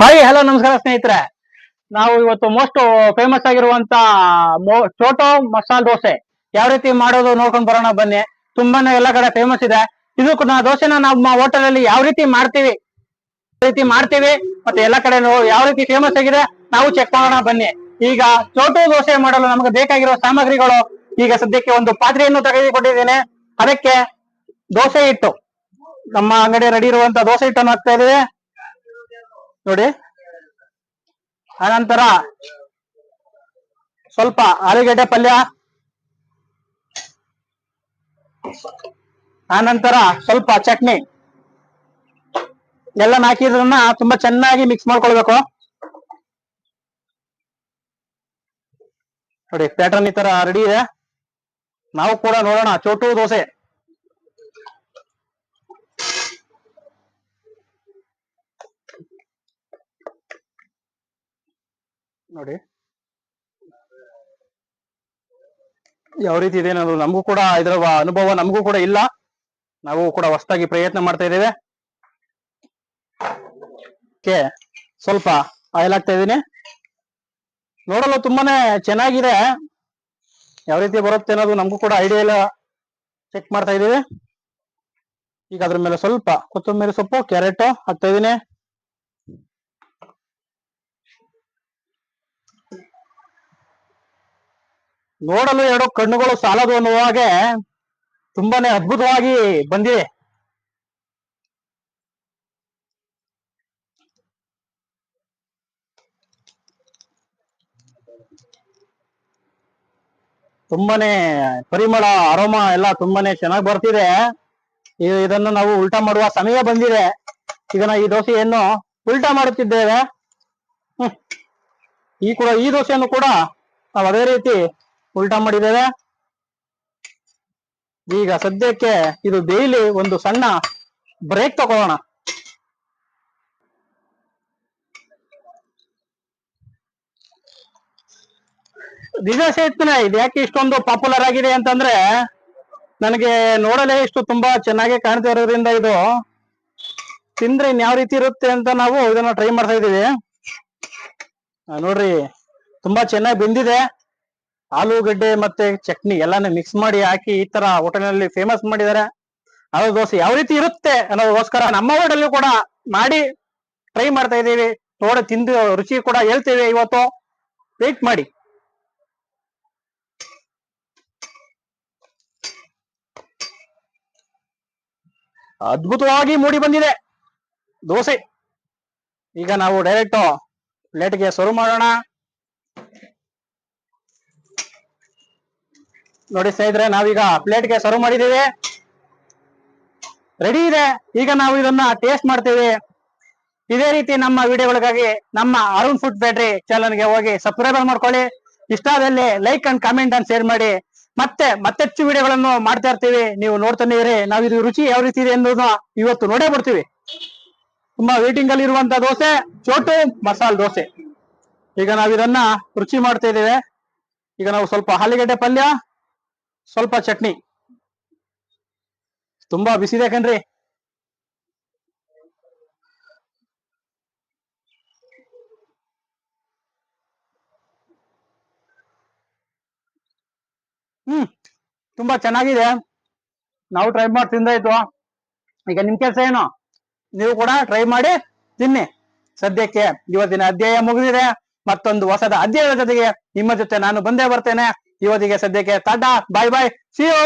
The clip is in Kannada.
ಹಾಯ್ ಹಲೋ ನಮಸ್ಕಾರ ಸ್ನೇಹಿತರೆ. ನಾವು ಇವತ್ತು ಮೋಸ್ಟ್ ಫೇಮಸ್ ಆಗಿರುವಂತ ಚೋಟೋ ಮಸಾಲ ದೋಸೆ. ಯಾವ ರೀತಿ ಮಾಡೋದು ನೋಡ್ಕೊಂಡ್ ಬರೋಣ ಬನ್ನಿ. ತುಂಬಾನೇ ಎಲ್ಲ ಕಡೆ ಫೇಮಸ್ ಇದೆ. ಇದು ಕೂಡ ದೋಸೆನ ನಮ್ಮ ಹೋಟೆಲ್ ಅಲ್ಲಿ ಯಾವ ರೀತಿ ಮಾಡ್ತೀವಿ ರೀತಿ ಮಾಡ್ತೀವಿ, ಮತ್ತೆ ಎಲ್ಲ ಕಡೆ ಯಾವ ರೀತಿ ಫೇಮಸ್ ಆಗಿದೆ, ನಾವು ಚೆಕ್ ಮಾಡೋಣ ಬನ್ನಿ. ಈಗ ಚೋಟೋ ದೋಸೆ ಮಾಡಲು ನಮಗೆ ಬೇಕಾಗಿರುವ ಸಾಮಗ್ರಿಗಳು ಈಗ ಸದ್ಯಕ್ಕೆ ಒಂದು ಪಾತ್ರೆಯನ್ನು ತೆಗೆದುಕೊಂಡಿದ್ದೇನೆ. ಅದಕ್ಕೆ ದೋಸೆ ಹಿಟ್ಟು. ನಮ್ಮ ಅಂಗಡಿ ರೆಡಿ ಇರುವಂತ ದೋಸೆ ಹಿಟ್ಟನ್ನು ಹಾಕ್ತಾ ಇದ್ದೇವೆ. ನೋಡಿ. ಆನಂತರ ಸ್ವಲ್ಪ ಆಲೂಗಡ್ಡೆ ಪಲ್ಯ. ಆನಂತರ ಸ್ವಲ್ಪ ಚಟ್ನಿ. ಎಲ್ಲ ಹಾಕಿದ್ರನ್ನ ತುಂಬಾ ಚೆನ್ನಾಗಿ ಮಿಕ್ಸ್ ಮಾಡ್ಕೊಳ್ಬೇಕು. ನೋಡಿ ಪ್ಯಾಟರ್ನ್ ಈ ತರ ರೆಡಿ ಇದೆ. ನಾವು ಕೂಡ ನೋಡೋಣ ಚೋಟು ದೋಸೆ. ನೋಡಿ. ಯಾವ ರೀತಿ ಇದೆ ಅನ್ನೋದು ನಮಗೂ ಕೂಡ ಇದರ ಅನುಭವ ನಮಗೂ ಕೂಡ ಇಲ್ಲ. ನಾವು ಕೂಡ ಹೊಸದಾಗಿ ಪ್ರಯತ್ನ ಮಾಡ್ತಾ ಇದ್ದೇವೆ. ಓಕೆ, ಸ್ವಲ್ಪ ಆಯಿಲ್ ಆಗ್ತಾ ಇದ್ದೀನಿ. ನೋಡಲು ತುಂಬಾನೇ ಚೆನ್ನಾಗಿದೆ. ಯಾವ ರೀತಿ ಬರುತ್ತೆ ಅನ್ನೋದು ನಮಗೂ ಕೂಡ ಐಡಿಯಾ ಇಲ್ಲ ಚೆಕ್ ಮಾಡ್ತಾ ಇದ್ದೀವಿ. ಈಗ ಅದ್ರ ಮೇಲೆ ಸ್ವಲ್ಪ ಕೊತ್ತಂಬರಿ ಸೊಪ್ಪು, ಕ್ಯಾರೆಟ್ ಹಾಕ್ತಾ ಇದ್ದೀನಿ. ನೋಡಲು ಎರಡು ಕಣ್ಣುಗಳು ಸಾಲದು ಅನ್ನುವ ಹಾಗೆ ತುಂಬಾನೇ ಅದ್ಭುತವಾಗಿ ಬಂದಿದೆ. ತುಂಬಾನೇ ಪರಿಮಳ, ಅರೋಮ ಎಲ್ಲ ತುಂಬಾನೇ ಚೆನ್ನಾಗಿ ಬರ್ತಿದೆ. ಇದನ್ನು ನಾವು ಉಲ್ಟಾ ಮಾಡುವ ಸಮಯ ಬಂದಿದೆ. ಇದನ್ನ ಈ ದೋಸೆಯನ್ನು ಉಲ್ಟಾ ಮಾಡುತ್ತಿದ್ದೇವೆ. ಈ ಕೂಡ ಈ ದೋಸೆಯನ್ನು ಕೂಡ ನಾವು ಅದೇ ರೀತಿ ಉಲ್ಟಾ ಮಾಡಿದ್ದೇವೆ ಈಗ ಸದ್ಯಕ್ಕೆ ಇದು ಡೈಲಿ ಒಂದು ಸಣ್ಣ ಬ್ರೇಕ್ ತಗೊಳ್ಳೋಣ ನಿಜ ಸೇತನ ಇದು ಯಾಕೆ ಇಷ್ಟೊಂದು ಪಾಪ್ಯುಲರ್ ಆಗಿದೆ ಅಂತಂದ್ರೆ ನನಗೆ ನೋಡಲೇ ಇಷ್ಟು ತುಂಬಾ ಚೆನ್ನಾಗಿ ಕಾಣ್ತಾ ಇರೋದ್ರಿಂದ ಇದು ತಿಂದ್ರೆ ಇನ್ಯಾವ ರೀತಿ ಇರುತ್ತೆ ಅಂತ ನಾವು ಇದನ್ನ ಟ್ರೈ ಮಾಡ್ತಾ ಇದೀವಿ ನೋಡ್ರಿ, ತುಂಬಾ ಚೆನ್ನಾಗಿ ಬೆಂದಿದೆ. ಆಲೂಗಡ್ಡೆ ಮತ್ತೆ ಚಟ್ನಿ ಎಲ್ಲಾನು ಮಿಕ್ಸ್ ಮಾಡಿ ಹಾಕಿ ಈ ತರ ಹೋಟೆಲ್ನಲ್ಲಿ ಫೇಮಸ್ ಮಾಡಿದ್ದಾರೆ ಆಲೂ ದೋಸೆ ಯಾವ ರೀತಿ ಇರುತ್ತೆ ಅನ್ನೋದಕ್ಕೋಸ್ಕರ ನಮ್ಮ ಹೋಟೆಲ್ ಕೂಡ ಮಾಡಿ ಟ್ರೈ ಮಾಡ್ತಾ ಇದ್ದೀವಿ. ನೋಡಿ ತಿಂದು ರುಚಿ ಕೂಡ ಹೇಳ್ತೇವೆ ಇವತ್ತು. ವೇಟ್ ಮಾಡಿ. ಅದ್ಭುತವಾಗಿ ಮೂಡಿ ಬಂದಿದೆ. ದೋಸೆ. ಈಗ ನಾವು ಡೈರೆಕ್ಟ್ ಪ್ಲೇಟ್ಗೆ ಸರ್ವ್ ಮಾಡೋಣ. ನೋಡಿ ಸ್ನೇಹಿತರೆ, ನಾವೀಗ ಪ್ಲೇಟ್ಗೆ ಸರ್ವ್ ಮಾಡಿದ್ದೀವಿ. ರೆಡಿ ಇದೆ. ಈಗ ನಾವು ಇದನ್ನ ಟೇಸ್ಟ್ ಮಾಡ್ತೀವಿ. ಇದೇ ರೀತಿ ನಮ್ಮ ವಿಡಿಯೋಗಳಿಗಾಗಿ ನಮ್ಮ ಅರುಣ್ ಫುಡ್ ಫ್ಯಾಕ್ಟ್ರಿ ಚಾನಲ್ಗೆ ಹೋಗಿ ಸಬ್ಸ್ಕ್ರೈಬ್ ಮಾಡ್ಕೊಳ್ಳಿ. ಇಷ್ಟ ಆದಲ್ಲಿ like and comment and share ಮಾಡಿ. ಮತ್ತೆ ಮತ್ತೆಚ್ಚು ವಿಡಿಯೋಗಳನ್ನು ಮಾಡ್ತಾ ಇರ್ತೀವಿ. ನೀವು ನೋಡ್ತಾನೆ ಇರಿ. ನಾವು ಇದು ರುಚಿ ಯಾವ ರೀತಿ ಇದೆ ಅನ್ನೋದನ್ನ ಇವತ್ತು ನೋಡೇ ಬರ್ತೀವಿ. ತುಂಬಾ ವೇಟಿಂಗ್ ಅಲ್ಲಿ ಇರುವಂತ ದೋಸೆ, ಚೋಟು, ಮಸಾಲ ದೋಸೆ. ಈಗ ನಾವಿದನ್ನ ರುಚಿ ಮಾಡ್ತಾ ಇದ್ದೇವೆ. ಈಗ ನಾವು ಸ್ವಲ್ಪ ಆಲೂಗಡ್ಡೆ ಪಲ್ಯ ಸ್ವಲ್ಪ ಚಟ್ನಿ. ತುಂಬಾ ಬಿಸಿದೆ ಕಣ್ರಿ. ಹ್ಮ್, ತುಂಬಾ ಚೆನ್ನಾಗಿದೆ. ನಾವು ಟ್ರೈ ಮಾಡಿ ತಿಂದಾಯ್ತು. ಈಗ ನಿಮ್ ಕೆಲಸ ಏನು? ನೀವು ಕೂಡ ಟ್ರೈ ಮಾಡಿ ತಿನ್ನಿ. ಸದ್ಯಕ್ಕೆ ಇವತ್ತಿನ ಅಧ್ಯಾಯ ಮುಗಿದಿದೆ. ಮತ್ತೊಂದು ಹೊಸದ ಅಧ್ಯಾಯದ ಜೊತೆಗೆ ನಿಮ್ಮ ಜೊತೆ ನಾನು ಬಂದೇ ಬರ್ತೇನೆ. ಇವತ್ತಿಗೆ ಸದ್ಯಕ್ಕೆ tata bye bye see you